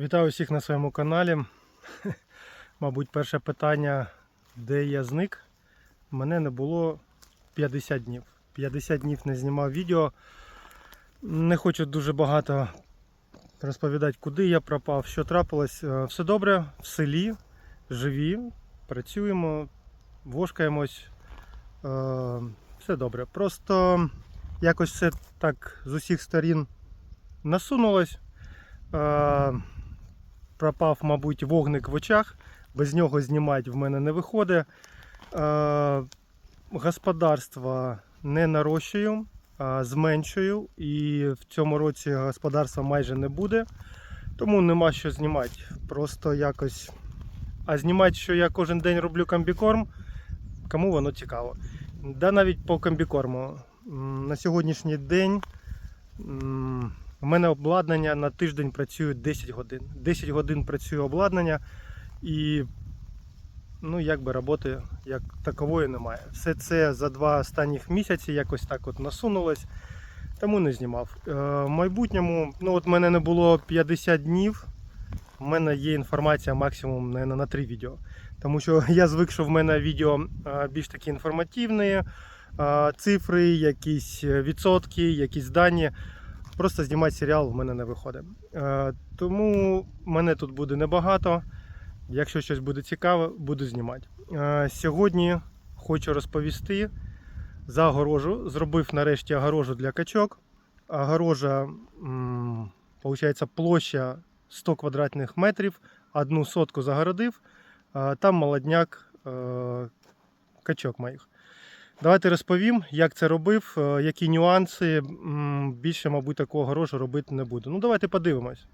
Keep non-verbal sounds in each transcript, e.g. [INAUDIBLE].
Вітаю всіх на своєму каналі. [LAUGHS] Мабуть, перше питання, де я зник. Мене не було 50 днів. 50 днів не знімав відео. Не хочу дуже багато розповідати, куди я пропав, що трапилось. Е, Все добре, в селі, живі, працюємо, вошкаємось. Е, Все добре. Просто якось все так з усіх сторін насунулось. Пропав, мабуть, вогник в очах. Без нього знімати в мене не виходить. Е, господарство не нарощую, а зменшую. І в цьому році господарства майже не буде. Тому нема що знімати. Просто якось. А знімати, що я кожен день роблю комбікорм, кому воно цікаво. Да навіть по комбікорму. На сьогоднішній день у мене обладнання на тиждень працює 10 годин. 10 годин працює обладнання і ну, якби роботи як такової немає. Все це за два останніх місяці якось так от насунулось, тому не знімав. Е, в майбутньому, ну от мене не було 50 днів. У мене є інформація максимум наверно, на 3 відео. Тому що [LAUGHS] я звик, що в мене відео е, більш такі інформативні, е, цифри, якісь відсотки, якісь дані. Просто знімати серіал в мене не виходить. Е, Тому мене тут буде небагато. Якщо щось буде цікаве, буду знімати. Е, Сьогодні хочу розповісти за огорожу. Зробив нарешті огорожу для качок. Огорожа, получається, площа 100 квадратних метрів, одну сотку загородив. Там молодняк е, качок моїх. Давайте розповім, як це робив, е, які нюанси. Більше, мабуть, такого огорожу робити не буду. Ну, давайте подивимось.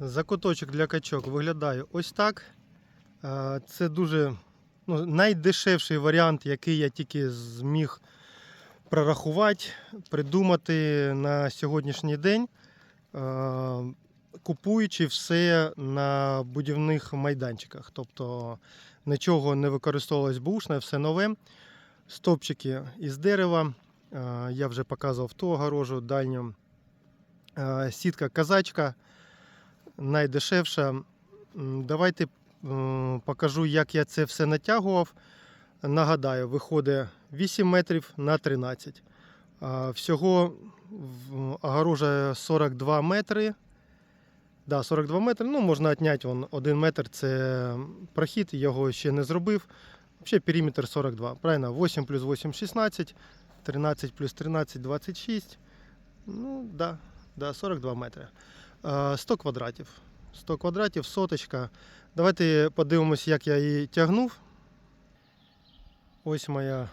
Закуточок для качок виглядає ось так. Е, Це дуже ну, найдешевший варіант, який я тільки зміг прорахувати, придумати на сьогоднішній день, е, купуючи все на будівних майданчиках. Тобто нічого не використовувалось бушне, все нове. Стопчики із дерева. е, Я вже показував ту огорожу дальню. Е, Сітка казачка найдешевша. Давайте покажу, як я це все натягував. Нагадаю, виходить 8 метрів на 13. Всього огорожа 42 метри. Да, 42 метри. Ну, можна відняти вон 1 метр. Це прохід, його ще не зробив. Взагалі периметр 42. Правильно, 8 плюс 8 16, 13 плюс 13 26. Ну, да, да, 42 метри. 100 квадратів. 100 квадратів, соточка. Давайте подивимось, як я її тягнув. Ось моя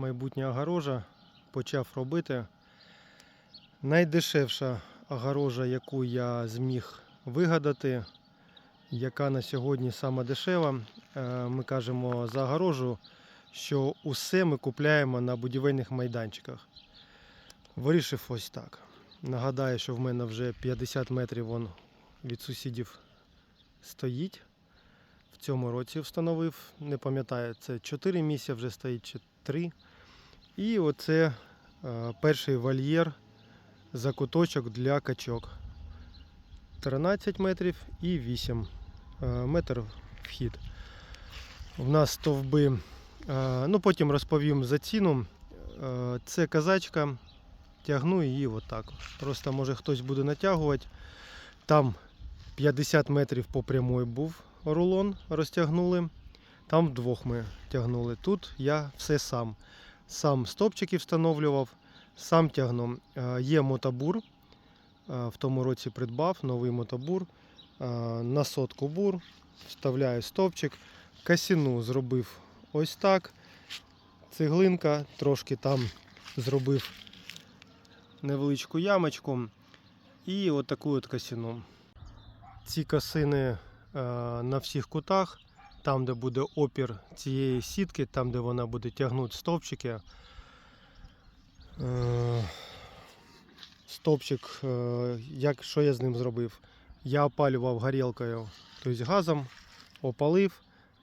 майбутня огорожа. Почав робити. Найдешевша огорожа, яку я зміг вигадати, яка на сьогодні сама дешева. Е, Ми кажемо за огорожу, що усе ми купляємо на будівельних майданчиках. Вирішив ось так. Нагадаю, що в мене вже 50 метрів вон від сусідів стоїть. В цьому році встановив, не пам'ятаю, це 4 місяці вже стоїть чи 3. І оце е, перший вольєр закуточок для качок. 13 метрів і 8 е, метр вхід. У нас стовби, е, ну потім розповім за ціну. Це казачка, тягну її отак. Просто може хтось буде натягувати. Там 50 метрів по прямой був рулон, розтягнули. Там вдвох ми тягнули. Тут я все сам. Сам стопчики встановлював, сам тягну. Е, Є мотобур. е, В тому році придбав новий мотобур. е, На сотку бур. Вставляю стопчик. Касіну зробив ось так. Цеглинка, трошки там зробив невеличку ямочку. І от от касіну. Ці касини на всіх кутах, там, де буде опір цієї сітки, там, де вона буде тягнути стовпчики. Е, Стовпчик, е, як, що я з ним зробив? Я опалював горілкою, тобто газом, опалив,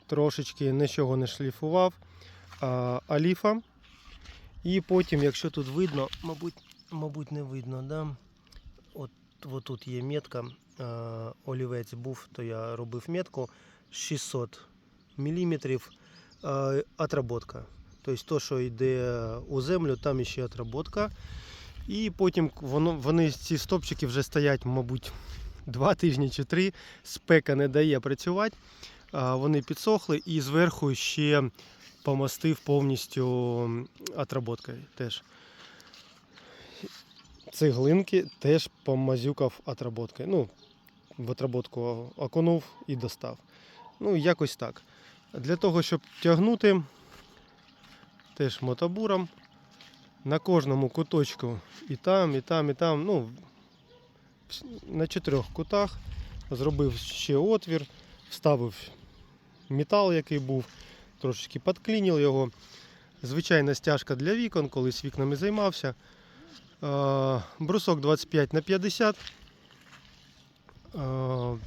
трошечки нічого не шліфував. Аліфа. І потім, якщо тут видно, мабуть, мабуть не видно, да? От, от тут є метка. Олівець був, то я робив метку 600 мм отработка. Тобто то, що йде у землю, там ще отработка. І потім воно, вони ці стопчики вже стоять, мабуть, два тижні чи три. Спека не дає працювати. Вони підсохли і зверху ще помастив повністю отработкою теж. Цеглинки теж помазюкав отработкою. Ну, в отработку окунув і достав. Ну, якось так. Для того, щоб тягнути, теж мотобуром. На кожному куточку і там, і там, і там. Ну, на чотирьох кутах зробив ще отвір, вставив метал, який був, трошечки підклінив його. Звичайна стяжка для вікон, колись вікнами займався. Брусок 25 на 50. Е,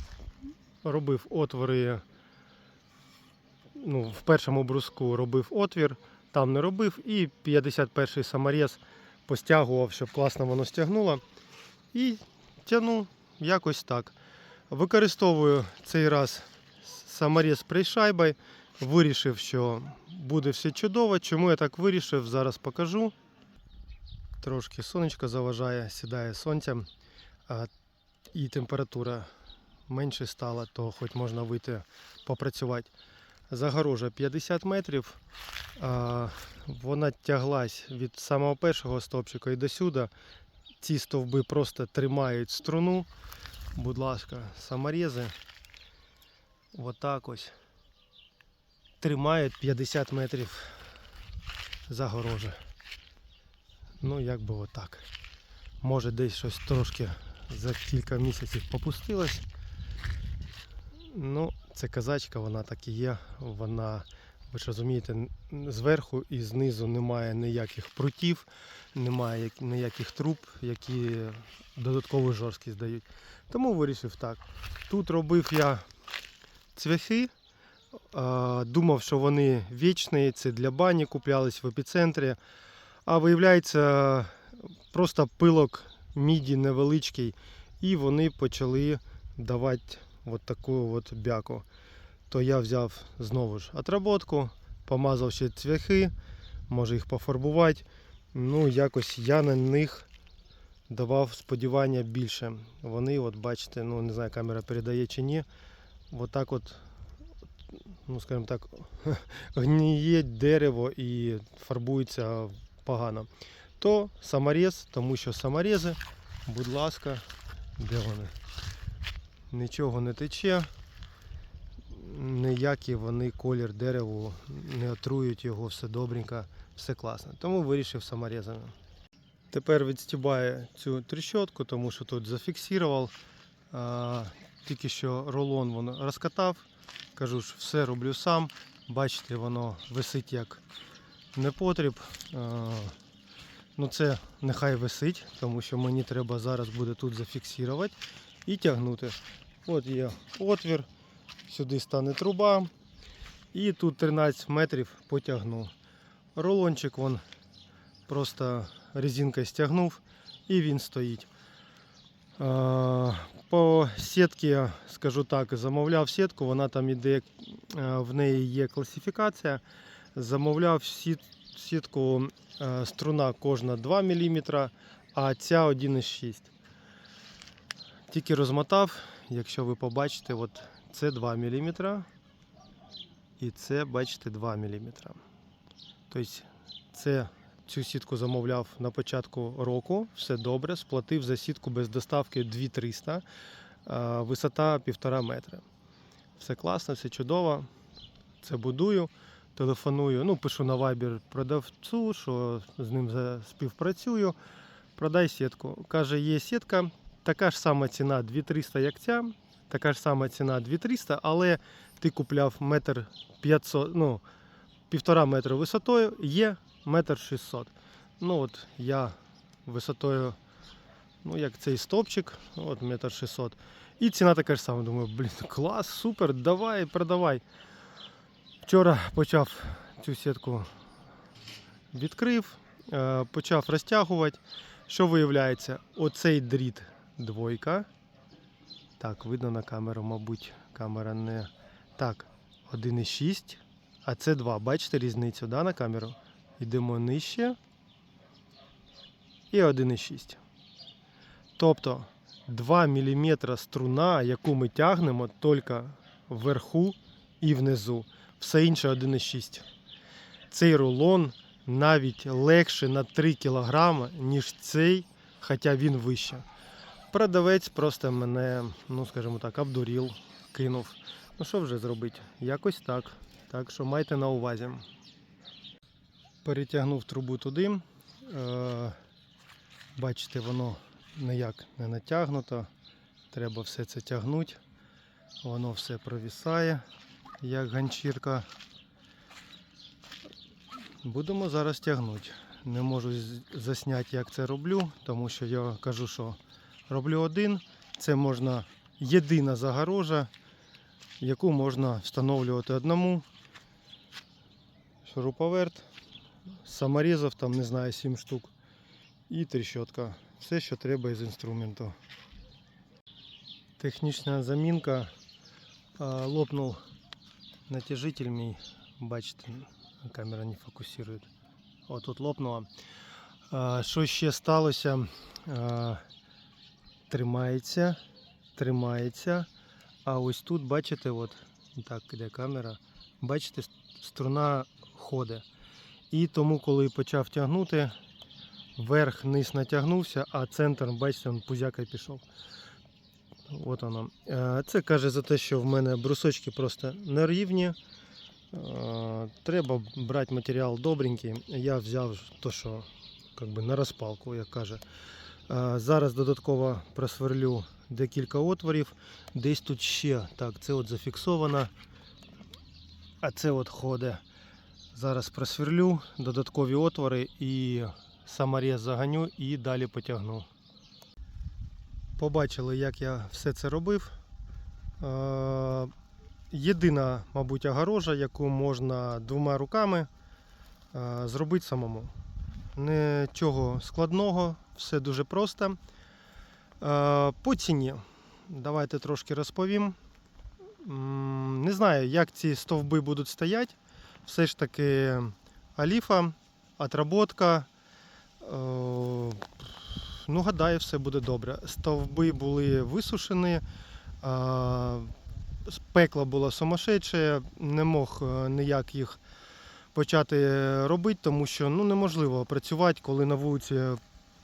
Робив отвори. Ну, в першому бруску робив отвір, там не робив, і 51-й саморез постягував, щоб класно воно стягнуло. І тягну якось так. Використовую цей раз саморез пришайбой. Вирішив, що буде все чудово. Чому я так вирішив, зараз покажу. Трошки сонечко заважає, сідає сонця, і температура менше стала, то хоч можна вийти попрацювати. Загорожа 50 метрів. А, вона тяглась від самого першого стовпчика і до сюди. Ці стовби просто тримають струну. Будь ласка, саморези. Отак ось. Тримають 50 метрів загорожа. Ну, як би отак. Може десь щось трошки за кілька місяців попустилось. Ну, це казачка, вона так і є. Вона, ви ж розумієте, зверху і знизу немає ніяких прутів, немає ніяких труб, які додаткову жорсткість дають. Тому вирішив так. Тут робив я цвяхи. Думав, що вони вічні, це для бані куплялись в епіцентрі. А виявляється, просто пилок міді невеличкий, і вони почали давати от таку от бяку. То я взяв знову ж отработку, помазав ще цвяхи, може їх пофарбувати. Ну, якось я на них давав сподівання більше. Вони, от бачите, ну не знаю, камера передає чи ні. От так от, ну скажімо так, [LAUGHS] гніє дерево і фарбується погано. То саморез, тому що саморези, будь ласка, де вони? Нічого не тече, ніякий вони колір дереву не отрують його, все добренько, все класно. Тому вирішив саморезами. Тепер відстібаю цю тріщотку, тому що тут зафіксував. Тільки що рулон воно розкатав. Кажу ж, все роблю сам. Бачите, воно висить як непотріб. Ну це нехай висить, тому що мені треба зараз буде тут зафіксувати і тягнути. От є отвір, сюди стане труба. І тут 13 метрів потягну. Рулончик вон просто резинкою стягнув і він стоїть. По сітці, скажу так, замовляв сітку, вона там іде, в неї є класифікація. Замовляв сітку струна кожна 2 мм, а ця 1,6. Тільки розмотав, якщо ви побачите, от це 2 мм. І це, бачите, 2 мм. Тобто це цю сітку замовляв на початку року, все добре, сплатив за сітку без доставки 2300, висота 1,5 метра. Все класно, все чудово. Це будую, телефоную, ну, пишу на Viber продавцю, що з ним співпрацюю. Продай сітку. Каже, є сітка, така ж сама ціна 2300, як ця, така ж сама ціна 2300, але ти купляв метр 500, ну, півтора метра висотою, є метр 600. Ну от я висотою, ну як цей стовпчик, от метр 600. І ціна така ж сама. Думаю, блін, клас, супер, давай, продавай. Вчора почав цю сітку відкрив, е, почав розтягувати. Що виявляється? Оцей дріт двойка. Так, видно на камеру, мабуть, камера не. Так, 1,6, а це 2. Бачите різницю да, на камеру? Йдемо нижче. І 1,6. Тобто 2 мм струна, яку ми тягнемо тільки вверху і внизу. Все інше 1,6. Цей рулон навіть легше на 3 кг, ніж цей, хоча він вище. Продавець просто мене, ну скажімо так, обдурів, кинув. Ну що вже зробити? Якось так. Так що майте на увазі. Перетягнув трубу туди. Е, бачите, воно ніяк не натягнуто. Треба все це тягнути. Воно все провісає, як ганчірка. Будемо зараз тягнути. Не можу засняти, як це роблю, тому що я кажу, що роблю один. Це можна єдина загорожа, яку можна встановлювати одному. Шуруповерт, саморізов, там не знаю, 7 штук. І тріщотка. Все, що треба із інструменту. Технічна замінка. Лопнув натяжитель мій. Бачите, камера не фокусує. Отут лопнула. Що ще сталося? Тримається, тримається. А ось тут, бачите, от, так, де камера, бачите, струна ходить. І тому, коли почав тягнути, верх низ натягнувся, а центр, бачите, він пузяка пішов. От воно. Е, Це каже за те, що в мене брусочки просто нерівні. Е, Треба брати матеріал добренький. Я взяв то, що би, на розпалку, як каже. Е, Зараз додатково просверлю декілька отворів. Десь тут ще. Так, це от зафіксовано. А це от ходить. Зараз просверлю додаткові отвори і саморез заганю і далі потягну. Побачили, як я все це робив. Е, Єдина, мабуть, огорожа, яку можна двома руками е, зробити самому. Нічого складного, все дуже просто. Е, По ціні. Давайте трошки розповім. Не знаю, як ці стовби будуть стояти. Все ж таки аліфа, отработка. Е, Ну, гадаю, все буде добре. Стовби були висушені, пекло було сумасшедше, не мог е, ніяк їх почати робити, тому що ну, неможливо працювати, коли на вулиці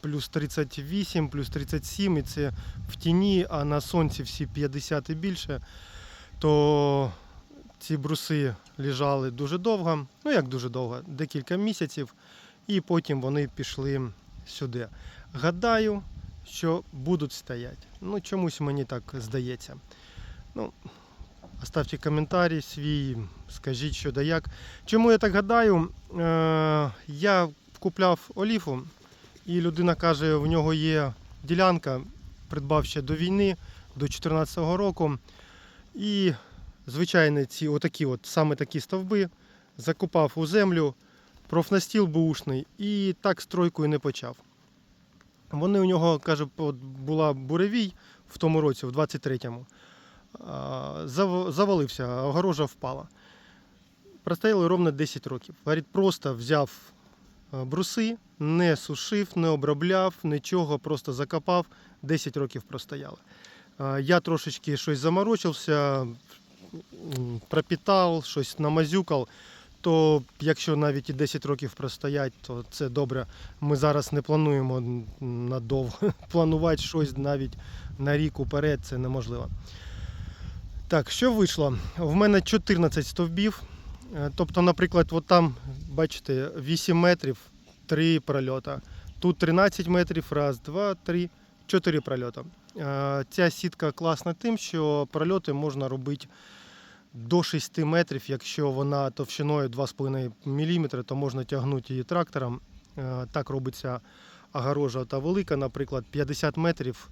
плюс 38, плюс 37, і це в тіні, а на сонці всі 50 і більше, то ці бруси лежали дуже довго, ну як дуже довго, декілька місяців, і потім вони пішли сюди. Гадаю, що будуть стояти. Ну, чомусь мені так здається. Ну, оставте коментарі свій, скажіть, що да як. Чому я так гадаю? Е, я купляв оліфу, і людина каже, в нього є ділянка, придбав ще до війни, до 2014 року. І звичайно, ці отакі от, саме такі стовби закопав у землю, профнастіл бушний і так стройкою не почав. Вони у нього, каже, була буревій в тому році, в 23-му. Завалився, огорожа впала. Простояли ровно 10 років. Говорить, просто взяв е, бруси, не сушив, не обробляв, нічого, просто закопав, 10 років простояли. Я трошечки щось заморочився, пропітав, щось намазюкав. То якщо навіть і 10 років простоять, то це добре. Ми зараз не плануємо надовго. [LAUGHS] Планувати щось навіть на рік уперед це неможливо. Так, що вийшло? В мене 14 стовбів. Е, Тобто, наприклад, от там, бачите, 8 метрів, 3 прольота. Тут 13 метрів, раз, два, три, 4 прольота. Е, Ця сітка класна тим, що прольоти можна робити до 6 метрів, якщо вона товщиною 2,5 мм, то можна тягнути її трактором. Е, Так робиться огорожа та велика, наприклад, 50 метрів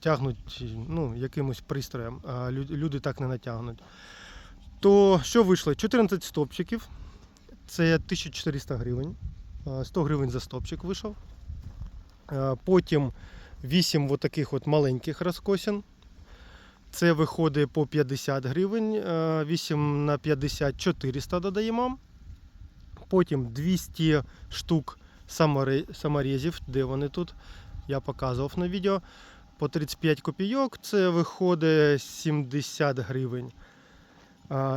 тягнуть ну, якимось пристроєм, а люди так не натягнуть. То що вийшло? 14 стопчиків. Це 1400 гривень. Е, 100 гривень за стопчик вийшов. Е, Потім 8 от таких от маленьких розкосин. Це виходить по 50 гривень. Е, 8 на 50 400 додаємо. Потім 200 штук саморезів. Де вони тут? Я показував на відео. По 35 копійок. Це виходить 70 гривень.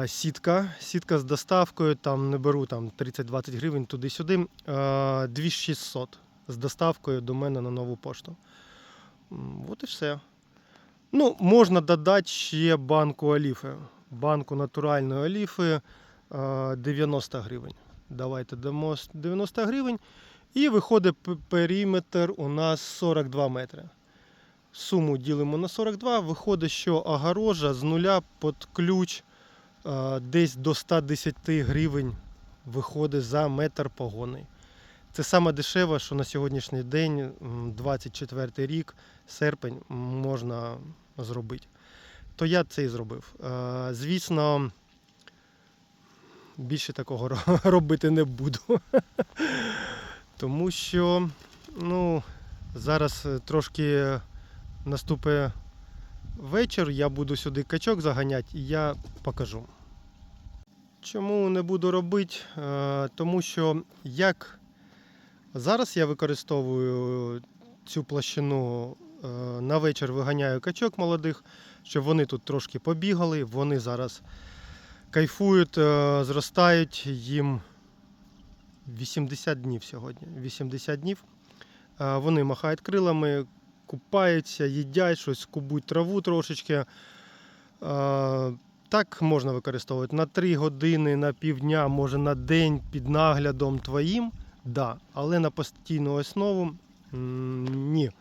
Сітка. Сітка з доставкою, там не беру там 30-20 гривень туди-сюди. 2600 з доставкою до мене на нову пошту. От і все. Ну, можна додати ще банку оліфи. Банку натуральної оліфи 90 гривень. Давайте дамо 90 гривень. І виходить периметр у нас 42 метри. Суму ділимо на 42, виходить, що огорожа з нуля під ключ десь до 110 гривень виходить за метр погони. Це саме дешеве, що на сьогоднішній день, 24 рік, серпень, можна зробити. То я це і зробив. Звісно, більше такого [LAUGHS] робити не буду. [LAUGHS] Тому що ну, зараз е, трошки наступить вечір, я буду сюди качок заганяти і я покажу. Чому не буду робити? Е, Тому що як зараз я використовую цю площину е, на вечір виганяю качок молодих, щоб вони тут трошки побігали, вони зараз кайфують, е, зростають їм 80 днів сьогодні. 80 днів. Вони махають крилами, купаються, їдять щось, кубуть траву трошечки. Так можна використовувати на 3 години, на півдня, може на день під наглядом твоїм, да. але на постійну основу ні.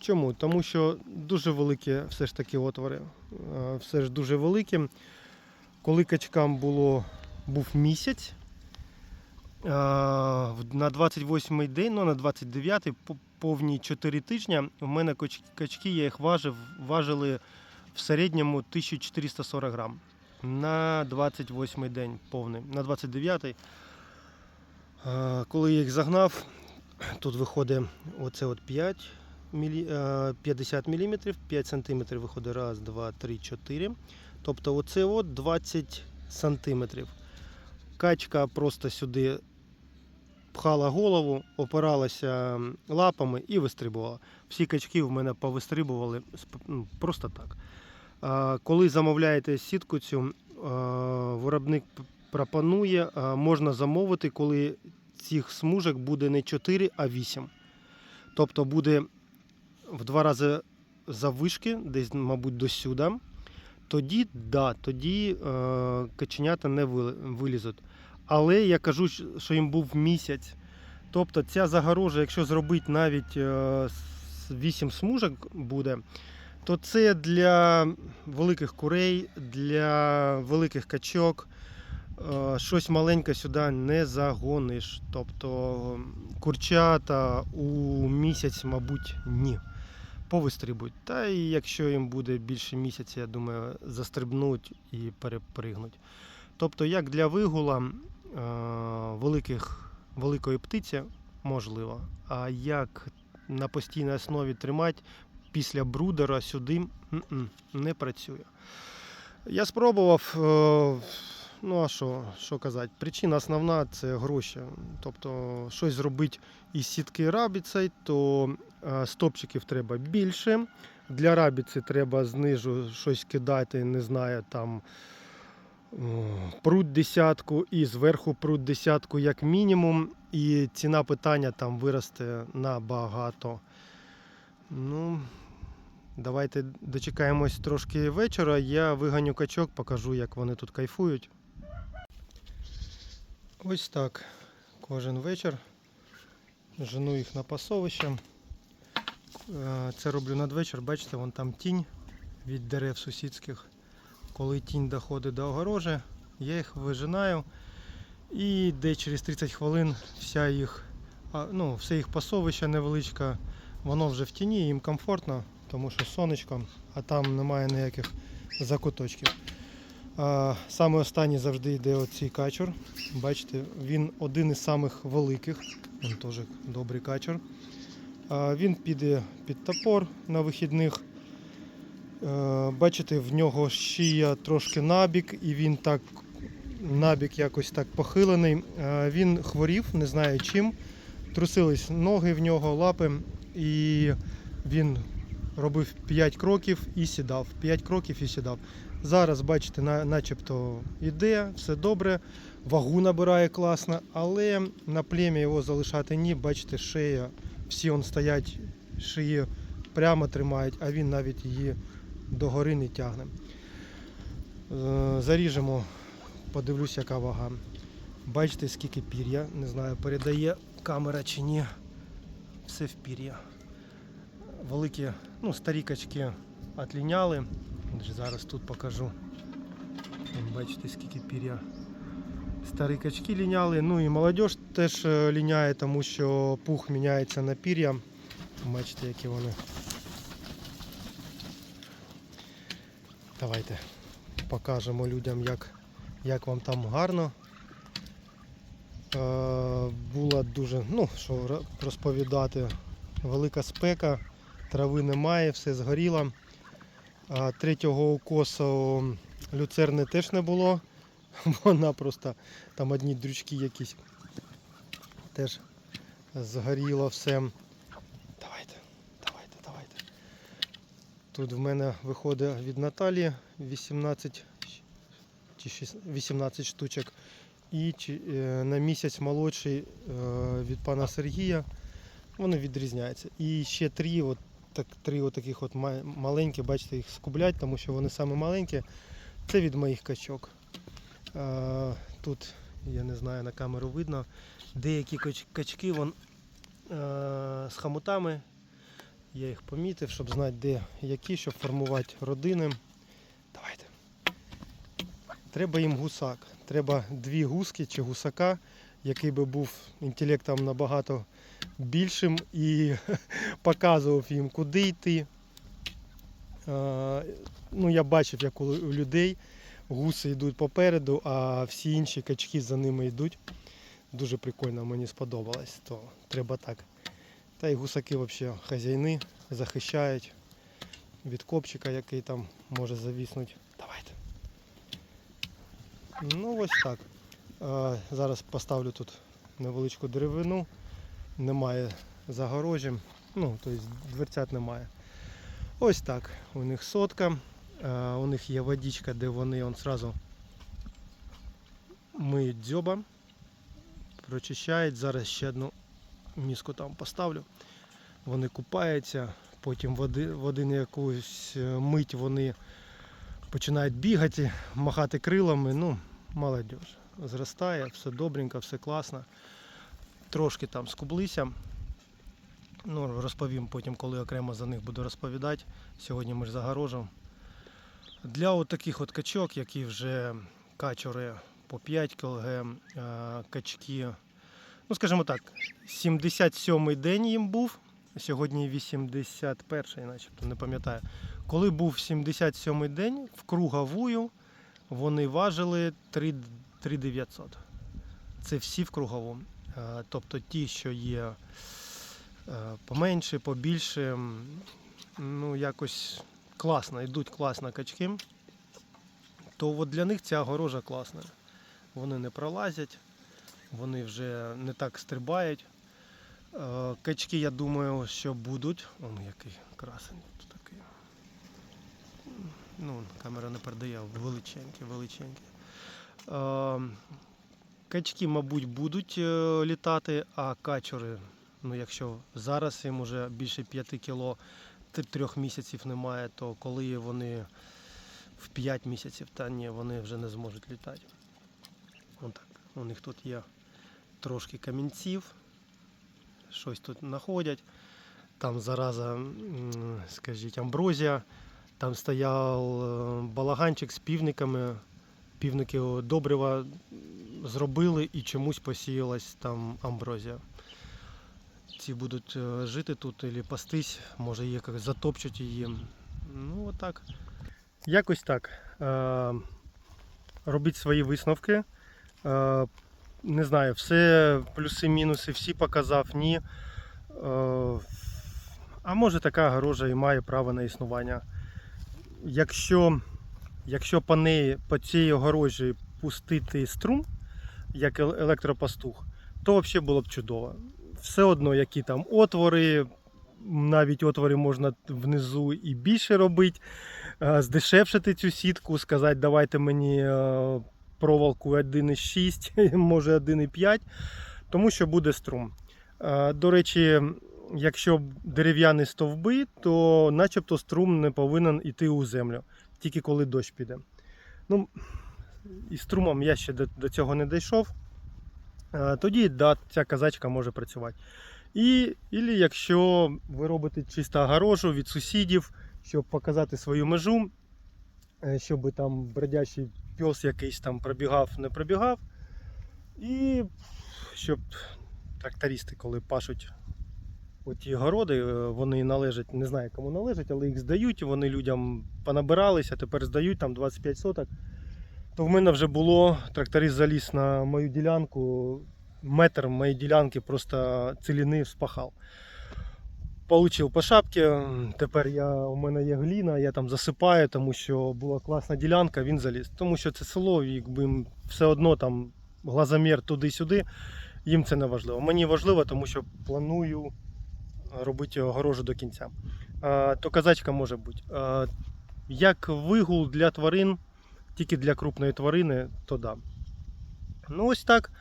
Чому? Тому що дуже великі все ж таки отвори. Е, Все ж дуже великі. Коли качкам було, був місяць, е, на 28-й день, ну на 29-й, по- повні 4 тижні, у мене качки, я їх важив, важили в середньому 1440 грам. На 28-й день повний. На 29-й, е, коли я їх загнав, тут виходить оце от 5 е, 50 мм, 5 см виходить раз, два, три, чотири. Тобто оце от 20 см. Качка просто сюди пхала голову, опиралася лапами і вистрибувала. Всі качки в мене повистрибували ну, просто так. Коли замовляєте сітку цю, виробник пропонує, можна замовити, коли цих смужок буде не 4, а 8. Тобто буде в два рази заввишки, десь, мабуть, до сюди. Тоді, да, тоді е, каченята не вилізуть. Але я кажу, що їм був місяць. Тобто ця загорожа, якщо зробити навіть е, 8 смужок буде, то це для великих курей, для великих качок. е, Щось маленьке сюди не загониш. Тобто курчата у місяць, мабуть, ні. Повистрибуть. Та і якщо їм буде більше місяця, я думаю, застрибнуть і перепригнуть. Тобто, як для вигула е, великих, великої птиці можливо, а як на постійній основі тримати після брудера сюди не працює. Я спробував. е, Ну а що, що казати? Причина основна це гроші. Тобто, щось зробити із сітки рабіцей, то е, стопчиків треба більше. Для рабіці треба знизу щось кидати, не знаю, там пруд десятку і зверху пруд десятку як мінімум. І ціна питання там виросте набагато. Ну, давайте дочекаємось трошки вечора. Я виганю качок, покажу, як вони тут кайфують. Ось так. Кожен вечір. Жену їх на пасовище. Е, Це роблю надвечір, бачите, вон там тінь від дерев сусідських. Коли тінь доходить до огорожі, я їх вижинаю. І де через 30 хвилин вся їх, ну, все їх пасовище невеличке, воно вже в тіні, їм комфортно, тому що сонечко, а там немає ніяких закуточків. Саме останній завжди йде оцей качур. Бачите, він один із самих великих. Він теж добрий качур. Він піде під топор на вихідних. Е, Бачите, в нього шия трошки набік, і він так набік якось так похилений. Е, Він хворів, не знаю чим. Трусились ноги в нього, лапи, і він робив 5 кроків і сідав. 5 кроків і сідав. Зараз, бачите, на, начебто йде, все добре, вагу набирає класно, але на плем'я його залишати ні. Бачите, шия, всі он стоять, шиї прямо тримають, а він навіть її догори не тягне. Е, Заріжемо, подивлюсь, яка вага. Бачите, скільки пір'я. Не знаю, передає камера чи ні. Все в пір'я. Великі, ну, старі качки отліняли. Зараз тут покажу. Бачите, скільки пір'я. Старі качки ліняли. Ну і молодь теж е, ліняє, тому що пух міняється на пір'я. Бачите, які вони. Давайте покажемо людям, як, як вам там гарно. Е, була дуже, ну що розповідати, велика спека, трави немає, все згоріло. А третього укосу люцерни теж не було. [LAUGHS] Вона просто там одні дрючки якісь теж згоріло все. Давайте, давайте, давайте. Тут в мене виходить від Наталі 18 18 штучок. І е, на місяць молодший е, від пана Сергія. Вони відрізняються. І ще три, от, так, три от таких от маленькі, бачите, їх скублять, тому що вони саме маленькі. Це від моїх качок. Е, Тут, я не знаю, на камеру видно, деякі качки вон, з хамутами. Я їх помітив, щоб знати, де які, щоб формувати родини. Давайте. Треба їм гусак. Треба дві гуски чи гусака, який би був інтелектом набагато більшим і [LAUGHS] показував їм, куди йти. Ну, я бачив, як у людей гуси йдуть попереду, а всі інші качки за ними йдуть. Дуже прикольно, мені сподобалось. То треба так. Та й гусаки взагалі хазяйни захищають від копчика, який там може завіснути. Давайте. Ну ось так. Зараз поставлю тут невеличку деревину. Немає загорожі. Ну, тобто дверцят немає. Ось так. У них сотка. У них є водичка, де вони он сразу миють дзьоба, прочищають. Зараз ще одну міску там поставлю. Вони купаються, потім в один якусь е, мить вони починають бігати, махати крилами. Ну, молодь. Зростає, все добренько, все класно. Трошки там скублися. Ну, розповім потім, коли окремо за них буду розповідати. Сьогодні ми ж загорожем. Для от таких от качок, які вже качури по 5 кг, е, качки, ну скажімо так, 77-й день їм був, сьогодні 81-й, начебто, не пам'ятаю. Коли був 77-й день, в круговую вони важили 3 3900. Це всі в кругову. Е, Тобто ті, що є е, поменше, побільше, ну якось класно, йдуть класно качки, то от для них ця огорожа класна. Вони не пролазять, вони вже не так стрибають. Е, Качки, я думаю, що будуть. О, який красень тут такий. Ну, камера не передає, величенькі, величенькі. Е, Качки, мабуть, будуть е, літати, а качури, ну якщо зараз їм вже більше 5 кіло, трьох місяців немає, то коли вони в 5 місяців, та ні, вони вже не зможуть літати. Отак. У них тут є трошки камінців, щось тут знаходять. Там зараза, скажіть, амброзія. Там стояв е, балаганчик з півниками. Півники добрива зробили і чомусь посіялась там амброзія. Ці будуть е, жити тут або пастись, може її затопчуть її. Ну, отак. Якось так. Е, робіть свої висновки. Не знаю, все плюси-мінуси всі показав, ні. Е, А може така огорожа і має право на існування. Якщо, якщо по, неї, по цій огорожі пустити струм, як електропастух, то взагалі було б чудово. Все одно, які там отвори, навіть отвори можна внизу і більше робити, е, здешевшити цю сітку, сказати, давайте мені е, проволоку 1,6, [LAUGHS] може 1,5, тому що буде струм. Е, До речі, якщо дерев'яні стовби, то начебто струм не повинен йти у землю, тільки коли дощ піде. Ну, і струмом я ще до, цього не дійшов. Е, Тоді да, ця казачка може працювати. І ілі якщо ви робите чисто огорожу від сусідів, щоб показати свою межу, е, щоб там бродячий пес якийсь там пробігав, не пробігав. І щоб трактористи, коли пашуть оті городи, е, вони належать, не знаю кому належать, але їх здають, вони людям понабиралися, тепер здають там 25 соток. То в мене вже було, тракторист заліз на мою ділянку, метр моєї ділянки просто ціліни спахав. Получив по шапці, тепер я, у мене є гліна, я там засипаю, тому що була класна ділянка, він заліз. Тому що це село, якби все одно там глазомір туди-сюди, їм це не важливо. Мені важливо, тому що планую робити огорожу до кінця. А, то казачка може бути. А, як вигул для тварин, тільки для крупної тварини, то да. Ну ось так.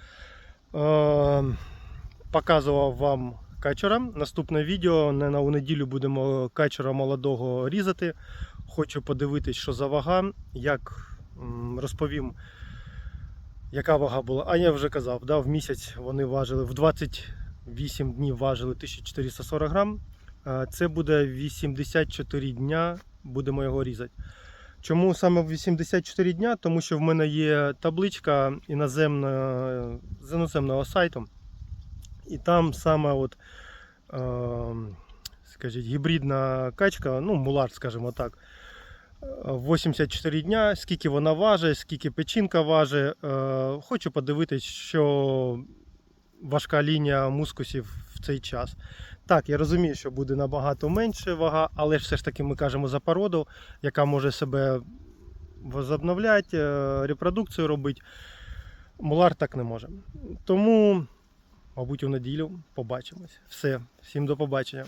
Е, показував вам качера. Наступне відео не на у неділю будемо качера молодого різати. Хочу подивитись, що за вага, як розповім, яка вага була. А я вже казав, да, в місяць вони важили в 28 днів важили 1440 грам. Е, Це буде 84 дня, будемо його різати. Чому саме 84 дня? Тому що в мене є табличка іноземна, з іноземного сайту. І там саме от, е, скажіть, гібридна качка, ну, мулард, скажімо так. е, 84 дня, скільки вона важить, скільки печінка важить. Е, Хочу подивитись, що важка лінія мускусів в цей час. Так, я розумію, що буде набагато менше вага, але ж все ж таки ми кажемо за породу, яка може себе возобновляти, е, репродукцію робити. Мулар так не може. Тому, мабуть, у неділю побачимось. Все, всім до побачення.